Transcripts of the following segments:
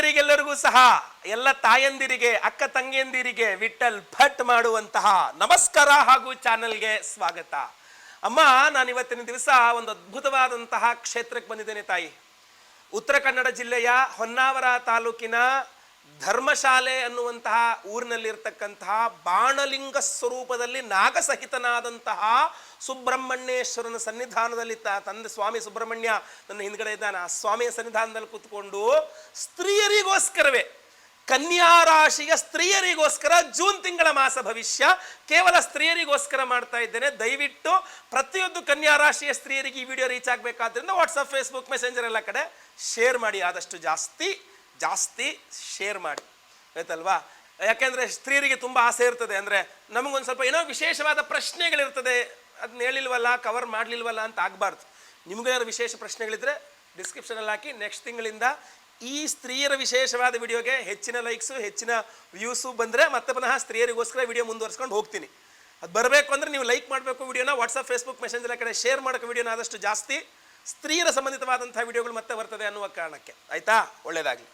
ಸ್ತ್ರೀಯರಿಗೆಲ್ಲರಿಗೂ ಸಹ, ಎಲ್ಲ ತಾಯಂದಿರಿಗೆ, ಅಕ್ಕ ತಂಗಿಯಂದಿರಿಗೆ ವಿಠಲ್ ಭಟ್ ಮಾಡುವಂತಹ ನಮಸ್ಕಾರ ಹಾಗೂ ಚಾನೆಲ್ಗೆ ಸ್ವಾಗತ. ಅಮ್ಮ, ನಾನು ಇವತ್ತಿನ ದಿವಸ ಒಂದು ಅದ್ಭುತವಾದಂತಹ ಕ್ಷೇತ್ರಕ್ಕೆ ಬಂದಿದ್ದೇನೆ ತಾಯಿ. ಉತ್ತರ ಕನ್ನಡ ಜಿಲ್ಲೆಯ ಹೊನ್ನಾವರ ತಾಲೂಕಿನ ಧರ್ಮಶಾಲೆ ಅನ್ನುವಂತಹ ಊರಿನಲ್ಲಿರ್ತಕ್ಕಂತಹ ಬಾಣಲಿಂಗ ಸ್ವರೂಪದಲ್ಲಿ ನಾಗಸಹಿತನಾದಂತಹ ಸುಬ್ರಹ್ಮಣ್ಯೇಶ್ವರನ ಸನ್ನಿಧಾನದಲ್ಲಿ ತ- ತಂದೆ ಸ್ವಾಮಿ ಸುಬ್ರಹ್ಮಣ್ಯ ನನ್ನ ಹಿಂದ್ಗಡೆ ಇದ್ದಾನೆ. ಆ ಸ್ವಾಮಿಯ ಸನ್ನಿಧಾನದಲ್ಲಿ ಕೂತ್ಕೊಂಡು ಸ್ತ್ರೀಯರಿಗೋಸ್ಕರವೇ ಕನ್ಯಾ ರಾಶಿಯ ಸ್ತ್ರೀಯರಿಗೋಸ್ಕರ ಜೂನ್ ತಿಂಗಳ ಮಾಸ ಭವಿಷ್ಯ, ಕೇವಲ ಸ್ತ್ರೀಯರಿಗೋಸ್ಕರ ಮಾಡ್ತಾ ಇದ್ದೇನೆ. ದಯವಿಟ್ಟು ಪ್ರತಿಯೊಂದು ಕನ್ಯಾ ರಾಶಿಯ ಸ್ತ್ರೀಯರಿಗೆ ಈ ವಿಡಿಯೋ ರೀಚ್ ಆಗಬೇಕಾದ್ರಿಂದ ವಾಟ್ಸಪ್ ಫೇಸ್ಬುಕ್, ಮೆಸೆಂಜರ್ ಎಲ್ಲ ಕಡೆ ಶೇರ್ ಮಾಡಿ. ಆದಷ್ಟು ಜಾಸ್ತಿ ಜಾಸ್ತಿ ಶೇರ್ ಮಾಡಿ, ಆಯ್ತಲ್ವಾ? ಯಾಕೆಂದ್ರೆ ಸ್ತ್ರೀಯರಿಗೆ ತುಂಬಾ ಆಸೆ ಇರ್ತದೆ. ಅಂದ್ರೆ ನಮಗೊಂದು ಸ್ವಲ್ಪ ಏನೋ ವಿಶೇಷವಾದ ಪ್ರಶ್ನೆಗಳಿರ್ತದೆ. ಅದನ್ನ ಹೇಳಿಲ್ವಲ್ಲ ಕವರ್ ಮಾಡಲಿಲ್ವಲ್ಲ ಅಂತ ಆಗಬಾರ್ದು. ನಿಮಗೇನಾದ್ರು ವಿಶೇಷ ಪ್ರಶ್ನೆಗಳಿದ್ರೆ ಡಿಸ್ಕ್ರಿಪ್ಷನಲ್ಲಿ ಹಾಕಿ ನೆಕ್ಸ್ಟ್ ತಿಂಗಳಿಂದ ಈ ಸ್ತ್ರೀಯರ ವಿಶೇಷವಾದ ವಿಡಿಯೋಗೆ ಹೆಚ್ಚಿನ ಲೈಕ್ಸು ಹೆಚ್ಚಿನ ವ್ಯೂಸು ಬಂದರೆ ಮತ್ತೆ ಪುನಃ ಸ್ತ್ರೀಯರಿಗೋಸ್ಕರ ವಿಡಿಯೋ ಮುಂದುವರ್ಸ್ಕೊಂಡು ಹೋಗ್ತೀನಿ. ಅದು ಬರಬೇಕು ಅಂದರೆ ನೀವು ಲೈಕ್ ಮಾಡಬೇಕು ವಿಡಿಯೋನ ವಾಟ್ಸಪ್ ಫೇಸ್ಬುಕ್ ಮೆಸೆಂಜರ್ ಕಡೆ ಶೇರ್ ಮಾಡೋಕೆ ವಿಡಿಯೋನ ಆದಷ್ಟು ಜಾಸ್ತಿ ಸ್ತ್ರೀಯರ ಸಂಬಂಧಿತವಾದಂಥ ವಿಡಿಯೋಗಳು ಮತ್ತೆ ಬರ್ತದೆ ಅನ್ನುವ ಕಾರಣಕ್ಕೆ. ಆಯ್ತಾ? ಒಳ್ಳೇದಾಗಲಿ.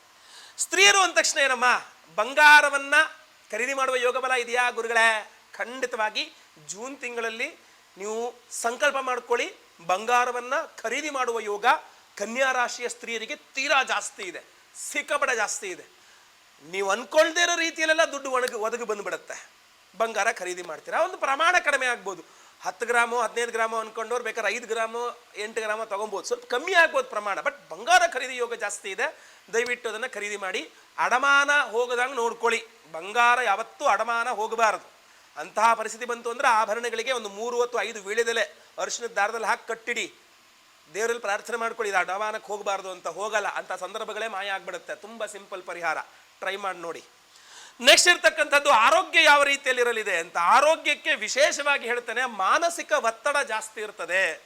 ಸ್ತ್ರೀಯರು ಅಂದ ತಕ್ಷಣ ಏನಮ್ಮ? ಬಂಗಾರವನ್ನ ಖರೀದಿ ಮಾಡುವ ಯೋಗ ಬಲ ಇದೆಯಾ ಗುರುಗಳೇ? ಖಂಡಿತವಾಗಿ ಜೂನ್ ತಿಂಗಳಲ್ಲಿ ನೀವು ಸಂಕಲ್ಪ ಮಾಡ್ಕೊಳ್ಳಿ. ಬಂಗಾರವನ್ನ ಖರೀದಿ ಮಾಡುವ ಯೋಗ ಕನ್ಯಾ ರಾಶಿಯ ಸ್ತ್ರೀಯರಿಗೆ ತೀರಾ ಜಾಸ್ತಿ ಇದೆ. ಸಿಕ್ಕಬಡ ಜಾಸ್ತಿ ಇದೆ. ನೀವು ಅನ್ಕೊಳ್ದೇ ಇರೋ ರೀತಿಯಲ್ಲೆಲ್ಲ ದುಡ್ಡು ಒಣಗಿ ಒದಗಿ ಬಂದ್ಬಿಡುತ್ತೆ. ಬಂಗಾರ ಖರೀದಿ ಮಾಡ್ತೀರಾ? ಒಂದು ಪ್ರಮಾಣ ಕಡಿಮೆ ಆಗ್ಬೋದು. ಹತ್ತು ಗ್ರಾಮು, ಹದಿನೈದು ಗ್ರಾಮು ಅನ್ಕೊಂಡವ್ರು ಬೇಕಾದ್ರೆ ಐದು ಗ್ರಾಮು, ಎಂಟು ಗ್ರಾಮ ತೊಗೊಬೋದು. ಸ್ವಲ್ಪ ಕಮ್ಮಿ ಆಗ್ಬೋದು ಪ್ರಮಾಣ ಬಟ್ ಬಂಗಾರ ಖರೀದಿ ಯೋಗ ಜಾಸ್ತಿ ಇದೆ. ದಯವಿಟ್ಟು ಅದನ್ನು ಖರೀದಿ ಮಾಡಿ. ಅಡಮಾನ ಹೋಗದಂಗೆ ನೋಡ್ಕೊಳ್ಳಿ. ಬಂಗಾರ ಯಾವತ್ತೂ ಅಡಮಾನ ಹೋಗಬಾರದು. ಅಂತಹ ಪರಿಸ್ಥಿತಿ ಬಂತು ಅಂದರೆ ಆಭರಣಗಳಿಗೆ ಒಂದು ಮೂರು ಹೊತ್ತು ಐದು ವೀಳ್ಯದೆಲೆ ಅರಿಶಿಣದ ದಾರದಲ್ಲಿ ಹಾಕಿ ಕಟ್ಟಿಡಿ. ದೇವರಲ್ಲಿ ಪ್ರಾರ್ಥನೆ ಮಾಡ್ಕೊಳ್ಳಿ, ಇದು ಅಡಮಾನಕ್ಕೆ ಹೋಗಬಾರ್ದು ಅಂತ ಹೋಗಲ್ಲ. ಅಂತ ಸಂದರ್ಭಗಳೇ ಮಾಯ ಆಗ್ಬಿಡುತ್ತೆ. ತುಂಬ ಸಿಂಪಲ್ ಪರಿಹಾರ. ಟ್ರೈ ಮಾಡಿ ನೋಡಿ. ನೆಕ್ಸ್ಟ್ ಇರ್ತಕ್ಕಂಥದ್ದು ಆರೋಗ್ಯ ಯಾವ ರೀತಿಯಲ್ಲಿ ಇರಲಿದೆ ಅಂತ. ಆರೋಗ್ಯಕ್ಕೆ ವಿಶೇಷವಾಗಿ ಹೇಳ್ತಾನೆ, ಮಾನಸಿಕ ಒತ್ತಡ ಜಾಸ್ತಿ ಇರ್ತದೆ.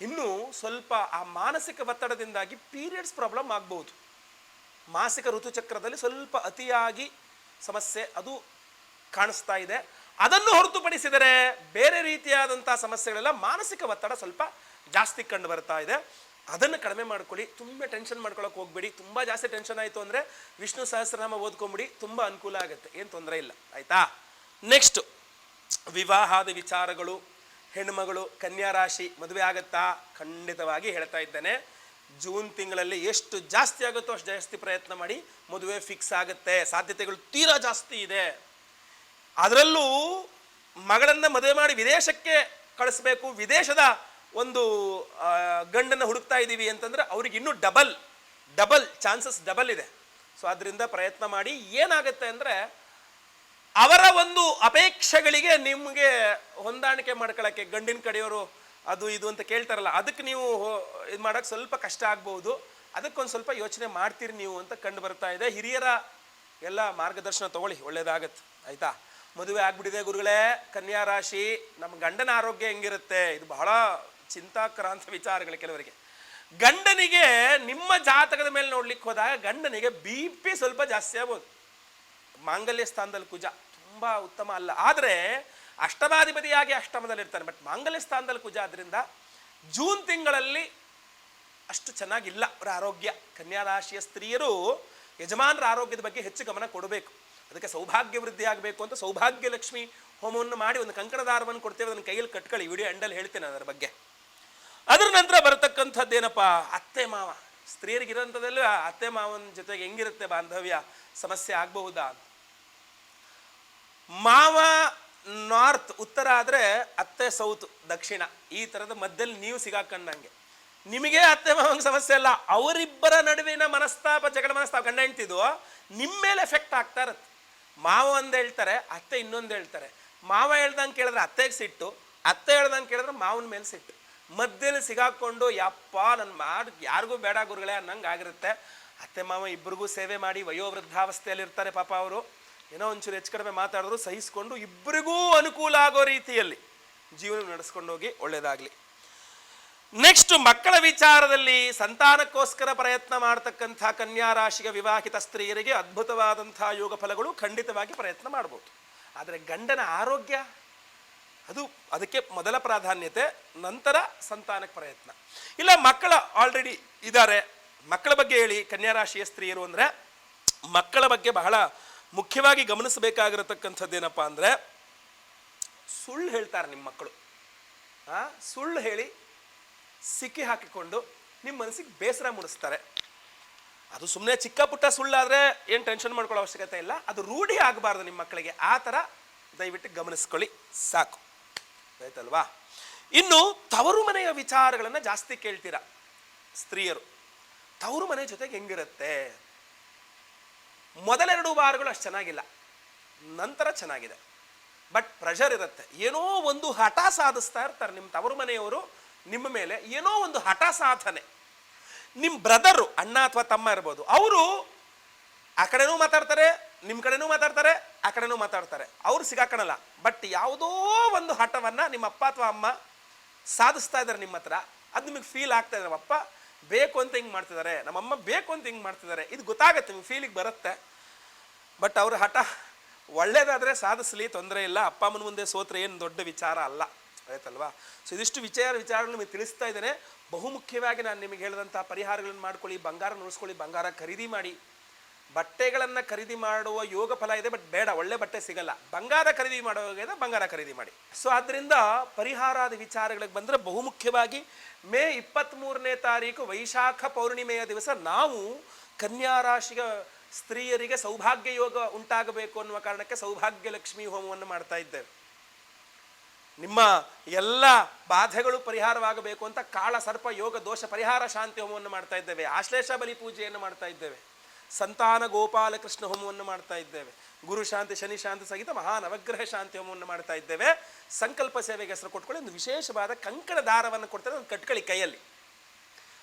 ಇನ್ನು ಸ್ವಲ್ಪ ಆ ಮಾನಸಿಕ ಒತ್ತಡದಿಂದಾಗಿ ಪೀರಿಯಡ್ಸ್ ಪ್ರಾಬ್ಲಮ್ ಆಗ್ಬೋದು. ಮಾಸಿಕ ಋತುಚಕ್ರದಲ್ಲಿ ಸ್ವಲ್ಪ ಅತಿಯಾಗಿ ಸಮಸ್ಯೆ ಅದು ಕಾಣಿಸ್ತಾ ಇದೆ. ಅದನ್ನು ಹೊರತುಪಡಿಸಿದರೆ ಬೇರೆ ರೀತಿಯಾದಂಥ ಸಮಸ್ಯೆಗಳೆಲ್ಲ ಮಾನಸಿಕ ಒತ್ತಡ ಸ್ವಲ್ಪ ಜಾಸ್ತಿ ಕಂಡು ಬರ್ತಾ ಇದೆ. ಅದನ್ನು ಕಡಿಮೆ ಮಾಡ್ಕೊಳ್ಳಿ. ತುಂಬ ಟೆನ್ಷನ್ ಮಾಡ್ಕೊಳಕ್ಕೆ ಹೋಗ್ಬೇಡಿ. ತುಂಬ ಜಾಸ್ತಿ ಟೆನ್ಷನ್ ಆಯಿತು ಅಂದರೆ ವಿಷ್ಣು ಸಹಸ್ರನಾಮ ಓದ್ಕೊಂಬಿಡಿ, ತುಂಬ ಅನುಕೂಲ ಆಗುತ್ತೆ. ಏನು ತೊಂದರೆ ಇಲ್ಲ. ಆಯಿತಾ? ನೆಕ್ಸ್ಟ್ ವಿವಾಹದ ವಿಚಾರಗಳು, ಹೆಣ್ಮಗಳು, ಕನ್ಯಾ ರಾಶಿ ಮದುವೆ ಆಗುತ್ತಾ? ಖಂಡಿತವಾಗಿ ಹೇಳ್ತಾ ಇದ್ದೇನೆ. ಜೂನ್ ತಿಂಗಳಲ್ಲಿ ಎಷ್ಟು ಜಾಸ್ತಿ ಆಗುತ್ತೋ ಅಷ್ಟು ಜಾಸ್ತಿ ಪ್ರಯತ್ನ ಮಾಡಿ ಮದುವೆ ಫಿಕ್ಸ್ ಆಗುತ್ತೆ. ಸಾಧ್ಯತೆಗಳು ತೀರಾ ಜಾಸ್ತಿ ಇದೆ. ಅದರಲ್ಲೂ ಮಗಳನ್ನ ಮದುವೆ ಮಾಡಿ ವಿದೇಶಕ್ಕೆ ಕಳಿಸ್ಬೇಕು. ವಿದೇಶದ ಒಂದು ಗಂಡನ್ನು ಹುಡುಕ್ತಾ ಇದ್ದೀವಿ ಅಂತಂದ್ರೆ ಅವ್ರಿಗೆ ಇನ್ನೂ ಡಬಲ್ ಡಬಲ್ ಚಾನ್ಸಸ್ ಡಬಲ್ ಇದೆ. ಸೊ ಅದರಿಂದ ಪ್ರಯತ್ನ ಮಾಡಿ ಏನಾಗುತ್ತೆ ಅಂದರೆ ಅವರ ಒಂದು ಅಪೇಕ್ಷೆಗಳಿಗೆ ನಿಮಗೆ ಹೊಂದಾಣಿಕೆ ಮಾಡ್ಕೊಳ್ಳೋಕ್ಕೆ ಗಂಡಿನ ಕಡೆಯವರು ಅದು ಇದು ಅಂತ ಕೇಳ್ತಾರಲ್ಲ, ಅದಕ್ಕೆ ನೀವು ಇದು ಮಾಡೋಕ್ಕೆ ಸ್ವಲ್ಪ ಕಷ್ಟ ಆಗ್ಬೋದು ಅದಕ್ಕೊಂದು ಸ್ವಲ್ಪ ಯೋಚನೆ ಮಾಡ್ತೀರಿ ನೀವು ಅಂತ ಕಂಡು ಬರ್ತಾ ಇದೆ. ಹಿರಿಯರ ಎಲ್ಲ ಮಾರ್ಗದರ್ಶನ ತಗೊಳ್ಳಿ, ಒಳ್ಳೇದಾಗತ್ತೆ. ಆಯಿತಾ? ಮದುವೆ ಆಗ್ಬಿಟ್ಟಿದೆ ಗುರುಗಳೇ, ಕನ್ಯಾ ರಾಶಿ ನಮ್ಮ ಗಂಡನ ಆರೋಗ್ಯ ಹೆಂಗಿರುತ್ತೆ? ಇದು ಬಹಳ ಚಿಂತಾಕ್ರಾಂತ ವಿಚಾರಗಳು ಕೆಲವರಿಗೆ. ಗಂಡನಿಗೆ ನಿಮ್ಮ ಜಾತಕದ ಮೇಲೆ ನೋಡ್ಲಿಕ್ಕೆ ಹೋದಾಗ ಗಂಡನಿಗೆ ಬಿ ಪಿ ಸ್ವಲ್ಪ ಜಾಸ್ತಿ ಆಗ್ಬೋದು. ಮಾಂಗಲ್ಯ ಸ್ಥಾನದಲ್ಲಿ ಕುಜ ತುಂಬ ಉತ್ತಮ ಅಲ್ಲ. ಆದರೆ ಅಷ್ಟಮಾಧಿಪತಿಯಾಗಿ ಅಷ್ಟಮದಲ್ಲಿರ್ತಾನೆ ಬಟ್ ಮಾಂಗಲ್ಯ ಸ್ಥಾನದಲ್ಲಿ ಕುಜ ಆದ್ರಿಂದ ಜೂನ್ ತಿಂಗಳಲ್ಲಿ ಅಷ್ಟು ಚೆನ್ನಾಗಿಲ್ಲ. ಅವರ ಆರೋಗ್ಯ. ಕನ್ಯಾ ರಾಶಿಯ ಸ್ತ್ರೀಯರು ಯಜಮಾನರ ಆರೋಗ್ಯದ ಬಗ್ಗೆ ಹೆಚ್ಚು ಗಮನ ಕೊಡಬೇಕು. ಅದಕ್ಕೆ ಸೌಭಾಗ್ಯ ವೃದ್ಧಿ ಆಗಬೇಕು ಅಂತ ಸೌಭಾಗ್ಯ ಲಕ್ಷ್ಮಿ ಹೋಮವನ್ನು ಮಾಡಿ ಒಂದು ಕಂಕಣ ದಾರವನ್ನು ಕೊಡ್ತೇವೆ. ಅದನ್ನು ಕೈಯಲ್ಲಿ ಕಟ್ಕೊಳ್ಳಿ. ವಿಡಿಯೋ ಎಂಡಲ್ಲಿ ಹೇಳ್ತೇನೆ ಅದರ ಬಗ್ಗೆ. ಅದರ ನಂತರ ಬರತಕ್ಕಂಥದ್ದೇನಪ್ಪ ಅತ್ತೆ ಮಾವ. ಸ್ತ್ರೀಯರಿಗಿರೋಂಥದ್ದೆಲ್ಲ ಅತ್ತೆ ಮಾವನ ಜೊತೆಗೆ ಹೆಂಗಿರುತ್ತೆ ಬಾಂಧವ್ಯ? ಸಮಸ್ಯೆ ಆಗಬಹುದಾ? ಮಾವ ನಾರ್ತ್, ಉತ್ತರ ಆದರೆ ಅತ್ತೆ ಸೌತ್, ದಕ್ಷಿಣ. ಈ ಥರದ ಮಧ್ಯದಲ್ಲಿ ನೀವು ಸಿಗಾಕಂಡಂಗೆ. ನಿಮಗೆ ಅತ್ತೆ ಮಾವಂಗೆ ಸಮಸ್ಯೆ ಅಲ್ಲ. ಅವರಿಬ್ಬರ ನಡುವಿನ ಮನಸ್ತಾಪ, ಜಗಳ ಮನಸ್ತಾಪ ಗಂಡ ಹೆಂಡ್ತಿದ್ದು ನಿಮ್ಮ ಮೇಲೆ ಎಫೆಕ್ಟ್ ಆಗ್ತಾ ಇರತ್ತೆ. ಮಾವ ಒಂದು ಹೇಳ್ತಾರೆ, ಅತ್ತೆ ಇನ್ನೊಂದು ಹೇಳ್ತಾರೆ. ಮಾವ ಹೇಳ್ದಂಗೆ ಕೇಳಿದ್ರೆ ಅತ್ತೆಗೆ ಸಿಟ್ಟು, ಅತ್ತೆ ಹೇಳ್ದಂಗೆ ಕೇಳಿದ್ರೆ ಮಾವನ ಮೇಲೆ ಸಿಟ್ಟು. ಮಧ್ಯದಲ್ಲಿ ಸಿಗಾಕೊಂಡು, ಯಪ್ಪ ನನ್ನ ಮಾಡಿ, ಯಾರಿಗೂ ಬೇಡ ಗುರುಗಳೇ ಅನ್ನಂಗೆ ಆಗಿರುತ್ತೆ. ಅತ್ತೆ, ಮಾವ ಇಬ್ಬರಿಗೂ ಸೇವೆ ಮಾಡಿ ವಯೋವೃದ್ಧಾವಸ್ಥೆಯಲ್ಲಿ ಇರ್ತಾರೆ ಪಾಪ ಅವರು. ಏನೋ ಒಂಚೂರು ಹೆಚ್ಚು ಕಡಿಮೆ ಮಾತಾಡಿದ್ರು, ಸಹಿಸ್ಕೊಂಡು ಇಬ್ಬರಿಗೂ ಅನುಕೂಲ ಆಗೋ ರೀತಿಯಲ್ಲಿ ಜೀವನ ನಡೆಸ್ಕೊಂಡು ಹೋಗಿ ಒಳ್ಳೆಯದಾಗಲಿ ನೆಕ್ಸ್ಟ್ ಮಕ್ಕಳ ವಿಚಾರದಲ್ಲಿ ಸಂತಾನಕ್ಕೋಸ್ಕರ ಪ್ರಯತ್ನ ಮಾಡ್ತಕ್ಕಂಥ ಕನ್ಯಾ ರಾಶಿಯ ವಿವಾಹಿತ ಸ್ತ್ರೀಯರಿಗೆ ಅದ್ಭುತವಾದಂಥ ಯೋಗ ಫಲಗಳು ಖಂಡಿತವಾಗಿ ಪ್ರಯತ್ನ ಮಾಡ್ಬೋದು. ಆದರೆ ಗಂಡನ ಆರೋಗ್ಯ? ಅದು ಅದಕ್ಕೆ ಮೊದಲ ಪ್ರಾಧಾನ್ಯತೆ, ನಂತರ ಸಂತಾನಕ್ಕೆ ಪ್ರಯತ್ನ. ಇಲ್ಲ, ಮಕ್ಕಳ ಆಲ್ರೆಡಿ ಇದ್ದಾರೆ. ಮಕ್ಕಳ ಬಗ್ಗೆ ಹೇಳಿ ಕನ್ಯಾ ರಾಶಿಯ ಸ್ತ್ರೀಯರು ಅಂದರೆ, ಮಕ್ಕಳ ಬಗ್ಗೆ ಬಹಳ ಮುಖ್ಯವಾಗಿ ಗಮನಿಸಬೇಕಾಗಿರತಕ್ಕಂಥದ್ದೇನಪ್ಪ ಅಂದರೆ, ಸುಳ್ಳು ಹೇಳ್ತಾರೆ ನಿಮ್ಮ ಮಕ್ಕಳು. ಸುಳ್ಳು ಹೇಳಿ ಸಿಕ್ಕಿ ಹಾಕಿಕೊಂಡು ನಿಮ್ಮ ಮನಸ್ಸಿಗೆ ಬೇಸರ ಮೂಡಿಸ್ತಾರೆ. ಅದು ಸುಮ್ಮನೆ ಚಿಕ್ಕ ಪುಟ್ಟ ಸುಳ್ಳಾದರೆ ಏನು ಟೆನ್ಷನ್ ಮಾಡ್ಕೊಳ್ಳೋ ಅವಶ್ಯಕತೆ ಇಲ್ಲ. ಅದು ರೂಢಿ ಆಗಬಾರ್ದು ನಿಮ್ಮ ಮಕ್ಕಳಿಗೆ. ಆ ಥರ ದಯವಿಟ್ಟು ಗಮನಿಸ್ಕೊಳ್ಳಿ. ಸಾಕು. ಆಯ್ತಲ್ವಾ? ಇನ್ನು ತವರು ಮನೆಯ ವಿಚಾರಗಳನ್ನು ಜಾಸ್ತಿ ಕೇಳ್ತೀರಾ? ಸ್ತ್ರೀಯರು. ತವರು ಮನೆ ಜೊತೆಗೆ ಹೆಂಗಿರುತ್ತೆ? ಮೊದಲೆರಡು ವಾರಗಳು ಅಷ್ಟು ಚೆನ್ನಾಗಿಲ್ಲ. ನಂತರ ಚೆನ್ನಾಗಿದೆ. ಬಟ್ ಪ್ರೆಷರ್ ಇರುತ್ತೆ. ಏನೋ ಒಂದು ಹಠ ಸಾಧಿಸ್ತಾ ಇರ್ತಾರೆ ನಿಮ್ಮ ತವರು ಮನೆಯವರು ನಿಮ್ಮ ಮೇಲೆ ಏನೋ ಒಂದು ಹಠ ಸಾಧನೆ. ನಿಮ್ಮ ಬ್ರದರು ಅಣ್ಣ ಅಥವಾ ತಮ್ಮ ಇರ್ಬೋದು, ಅವರು ಆ ಕಡೆನೂ ಮಾತಾಡ್ತಾರೆ ನಿಮ್ಮ ಕಡೆನೂ ಮಾತಾಡ್ತಾರೆ ಆ ಕಡೆನೂ ಮಾತಾಡ್ತಾರೆ. ಅವ್ರು ಸಿಗಾಕಣಲ್ಲ. ಬಟ್ ಯಾವುದೋ ಒಂದು ಹಠವನ್ನು ನಿಮ್ಮ ಅಪ್ಪ ಅಥವಾ ಅಮ್ಮ ಸಾಧಿಸ್ತಾ ಇದ್ದಾರೆ ನಿಮ್ಮ ಹತ್ರ. ಅದು ನಿಮಗೆ ಫೀಲ್ ಆಗ್ತಾ ಇದೆ. ನಮ್ಮಪ್ಪ ಬೇಕು ಅಂತ ಹಿಂಗೆ ಮಾಡ್ತಿದ್ದಾರೆ. ನಮ್ಮಮ್ಮ ಬೇಕು ಅಂತ ಹಿಂಗೆ ಮಾಡ್ತಿದ್ದಾರೆ. ಇದು ಗೊತ್ತಾಗತ್ತೆ, ನಿಮ್ಗೆ ಫೀಲಿಗೆ ಬರುತ್ತೆ. ಬಟ್ ಅವ್ರ ಹಠ ಒಳ್ಳೇದಾದರೆ ಸಾಧಿಸಲಿ, ತೊಂದರೆ ಇಲ್ಲ. ಅಪ್ಪ ಅಮ್ಮನ ಮುಂದೆ ಸೋತ್ರೆ ಏನು ದೊಡ್ಡ ವಿಚಾರ ಅಲ್ಲ. ಆಯ್ತಲ್ವಾ? ಸೊ ಇದಿಷ್ಟು ವಿಚಾರ ವಿಚಾರ ನಿಮಗೆ ತಿಳಿಸ್ತಾ ಇದ್ದೇನೆ. ಬಹುಮುಖ್ಯವಾಗಿ ನಾನು ನಿಮಗೆ ಹೇಳಿದಂಥ ಪರಿಹಾರಗಳನ್ನು ಮಾಡ್ಕೊಳ್ಳಿ, ಬಂಗಾರ ನುಡಿಸ್ಕೊಳ್ಳಿ, ಬಂಗಾರ ಖರೀದಿ ಮಾಡಿ. ಬಟ್ಟೆಗಳನ್ನು ಖರೀದಿ ಮಾಡುವ ಯೋಗ ಫಲ ಇದೆ ಬಟ್ ಬೇಡ, ಒಳ್ಳೆ ಬಟ್ಟೆ ಸಿಗಲ್ಲ. ಬಂಗಾರ ಖರೀದಿ ಮಾಡುವಾಗ ಬಂಗಾರ ಖರೀದಿ ಮಾಡಿ. ಸೊ ಆದ್ದರಿಂದ ಪರಿಹಾರಾದ ವಿಚಾರಗಳಿಗೆ ಬಂದರೆ ಬಹುಮುಖ್ಯವಾಗಿ ಮೇ ಇಪ್ಪತ್ತ್ಮೂರನೇ ತಾರೀಕು ವೈಶಾಖ ಪೌರ್ಣಿಮೆಯ ದಿವಸ ನಾವು ಕನ್ಯಾ ರಾಶಿಯ ಸ್ತ್ರೀಯರಿಗೆ ಸೌಭಾಗ್ಯ ಯೋಗ ಉಂಟಾಗಬೇಕು ಅನ್ನುವ ಕಾರಣಕ್ಕೆ ಸೌಭಾಗ್ಯ ಲಕ್ಷ್ಮಿ ಹೋಮವನ್ನು ಮಾಡ್ತಾ ಇದ್ದೇವೆ. ನಿಮ್ಮ ಎಲ್ಲ ಬಾಧೆಗಳು ಪರಿಹಾರವಾಗಬೇಕು ಅಂತ ಕಾಳ ಸರ್ಪ ಯೋಗ ದೋಷ ಪರಿಹಾರ ಶಾಂತಿ ಹೋಮವನ್ನು ಮಾಡ್ತಾ ಇದ್ದೇವೆ. ಆಶ್ಲೇಷ ಬಲಿ ಪೂಜೆಯನ್ನು ಮಾಡ್ತಾ ಇದ್ದೇವೆ. ಸಂತಾನ ಗೋಪಾಲ ಕೃಷ್ಣ ಹೋಮವನ್ನು ಮಾಡ್ತಾ ಇದ್ದೇವೆ. ಗುರು ಶಾಂತಿ, ಶನಿ ಶಾಂತಿ ಸಹಿತ ಮಹಾ ನವಗ್ರಹ ಶಾಂತಿ ಹೋಮವನ್ನು ಮಾಡ್ತಾ ಇದ್ದೇವೆ. ಸಂಕಲ್ಪ ಸೇವೆಗೆ ಹೆಸರು ಕೊಟ್ಕೊಳ್ಳಿ ಒಂದು ವಿಶೇಷವಾದ ಕಂಕಣ ದಾರವನ್ನು ಕೊಡ್ತಾರೆ ಒಂದು ಕಟ್ಕಳಿ ಕೈಯಲ್ಲಿ.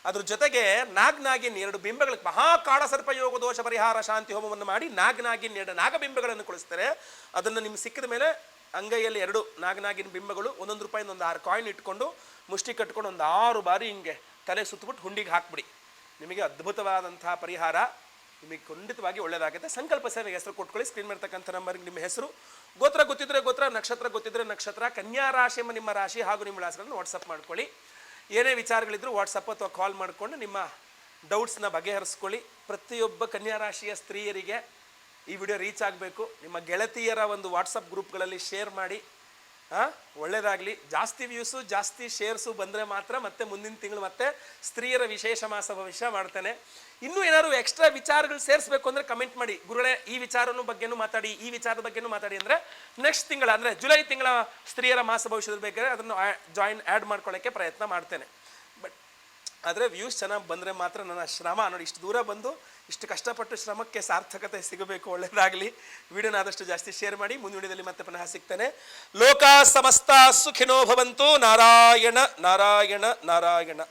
ಅದ್ರ ಜೊತೆಗೆ ನಾಗ್ನಾಗಿನ್ ಎರಡು ಬಿಂಬಗಳಿಗೆ ಮಹಾಕಾಳ ಸರ್ಪ ಯೋಗ ದೋಷ ಪರಿಹಾರ ಶಾಂತಿ ಹೋಮವನ್ನು ಮಾಡಿ ನಾಗನಾಗಿನ್ ಎರಡು ನಾಗಬಿಂಬಗಳನ್ನು ಕೊಡಿಸ್ತಾರೆ. ಅದನ್ನು ನಿಮ್ಗೆ ಸಿಕ್ಕಿದ ಮೇಲೆ ಅಂಗೈಯಲ್ಲಿ ಎರಡು ನಾಗನಾಗಿನ ಬಿಂಬಗಳು ಒಂದೊಂದು ರೂಪಾಯಿಂದ ಒಂದು ಆರು ಕಾಯಿನ್ ಇಟ್ಕೊಂಡು ಮುಷ್ಟಿ ಕಟ್ಕೊಂಡು ಒಂದು ಆರು ಬಾರಿ ಹಿಂಗೆ ತಲೆ ಸುತ್ತಬಿಟ್ಟು ಹುಂಡಿಗೆ ಹಾಕ್ಬಿಡಿ. ನಿಮಗೆ ಅದ್ಭುತವಾದಂತಹ ಪರಿಹಾರ. ನಿಮಗೆ ಖಂಡಿತವಾಗಿ ಒಳ್ಳೆಯದಾಗುತ್ತೆ ಸಂಕಲ್ಪ ಸೇವೆಗೆ ಹೆಸರು ಕೊಟ್ಕೊಳ್ಳಿ. ಸ್ಕ್ರೀನ್ ಮಾಡ್ತಕ್ಕಂಥ ನಂಬರ್ಗೆ ನಿಮ್ಮ ಹೆಸರು. ಗೋತ್ರ ಗೊತ್ತಿದ್ರೆ ಗೋತ್ರ, ನಕ್ಷತ್ರ ಗೊತ್ತಿದ್ರೆ ನಕ್ಷತ್ರ, ಕನ್ಯಾ ರಾಶಿ ಎಂಬ ನಿಮ್ಮ ರಾಶಿ ಹಾಗೂ ನಿಮ್ಮ ರಾಶಿಗಳನ್ನು ವಾಟ್ಸಪ್ ಮಾಡ್ಕೊಳ್ಳಿ. ಏನೇ ವಿಚಾರಗಳಿದ್ರು ವಾಟ್ಸಪ್ ಅಥವಾ ಕಾಲ್ ಮಾಡಿಕೊಂಡು ನಿಮ್ಮ ಡೌಟ್ಸ್ನ ಬಗೆಹರಿಸ್ಕೊಳ್ಳಿ. ಪ್ರತಿಯೊಬ್ಬ ಕನ್ಯಾ ರಾಶಿಯ ಸ್ತ್ರೀಯರಿಗೆ ಈ ವಿಡಿಯೋ ರೀಚ್ ಆಗಬೇಕು. ನಿಮ್ಮ ಗೆಳತಿಯರ ಒಂದು ವಾಟ್ಸಪ್ ಗ್ರೂಪ್ಗಳಲ್ಲಿ ಶೇರ್ ಮಾಡಿ. ಒಳ್ಳೇದಾಗಲಿ. ಜಾಸ್ತಿ ವ್ಯೂಸು ಜಾಸ್ತಿ ಶೇರ್ಸು ಬಂದರೆ ಮಾತ್ರ ಮತ್ತೆ ಮುಂದಿನ ತಿಂಗಳು ಮತ್ತೆ ಸ್ತ್ರೀಯರ ವಿಶೇಷ ಮಾಸ ಭವಿಷ್ಯ ಮಾಡ್ತೇನೆ. ಇನ್ನೂ ಏನಾದ್ರು ಎಕ್ಸ್ಟ್ರಾ ವಿಚಾರಗಳು ಸೇರಿಸ್ಬೇಕು ಅಂದರೆ ಕಮೆಂಟ್ ಮಾಡಿ. ಗುರುಗಳೇ, ಈ ವಿಚಾರನೂ ಬಗ್ಗೆನೂ ಮಾತಾಡಿ, ಈ ವಿಚಾರದ ಬಗ್ಗೆನೂ ಮಾತಾಡಿ ಅಂದರೆ ನೆಕ್ಸ್ಟ್ ತಿಂಗಳ, ಅಂದರೆ ಜುಲೈ ತಿಂಗಳ ಸ್ತ್ರೀಯರ ಮಾಸ ಭವಿಷ್ಯದ ಬೇಕಾದ್ರೆ ಅದನ್ನು ಜಾಯಿನ್ ಆ್ಯಡ್ ಮಾಡ್ಕೊಳ್ಳೋಕ್ಕೆ ಪ್ರಯತ್ನ ಮಾಡ್ತೇನೆ. ಬಟ್ ಆದರೆ ವ್ಯೂಸ್ ಚೆನ್ನಾಗಿ ಬಂದರೆ ಮಾತ್ರ ನನ್ನ ಶ್ರಮ. ನೋಡಿ, ಇಷ್ಟು ದೂರ ಬಂದು ಇಷ್ಟು ಕಷ್ಟಪಟ್ಟು ಶ್ರಮಕ್ಕೆ ಸಾರ್ಥಕತೆ ಸಿಗಬೇಕು ಒಳ್ಳೆಯದಾಗಲಿ ವಿಡಿಯೋನ ಆದಷ್ಟು ಜಾಸ್ತಿ ಶೇರ್ ಮಾಡಿ, ಮುಂದಿನ ವಿಡಿಯೋದಲ್ಲಿ ಮತ್ತೆ ಪುನಃ ಸಿಗ್ತಾನೆ. ಲೋಕ ಸಮಸ್ತ ಸುಖಿನೋ ಭವಂತು. ನಾರಾಯಣ ನಾರಾಯಣ ನಾರಾಯಣ.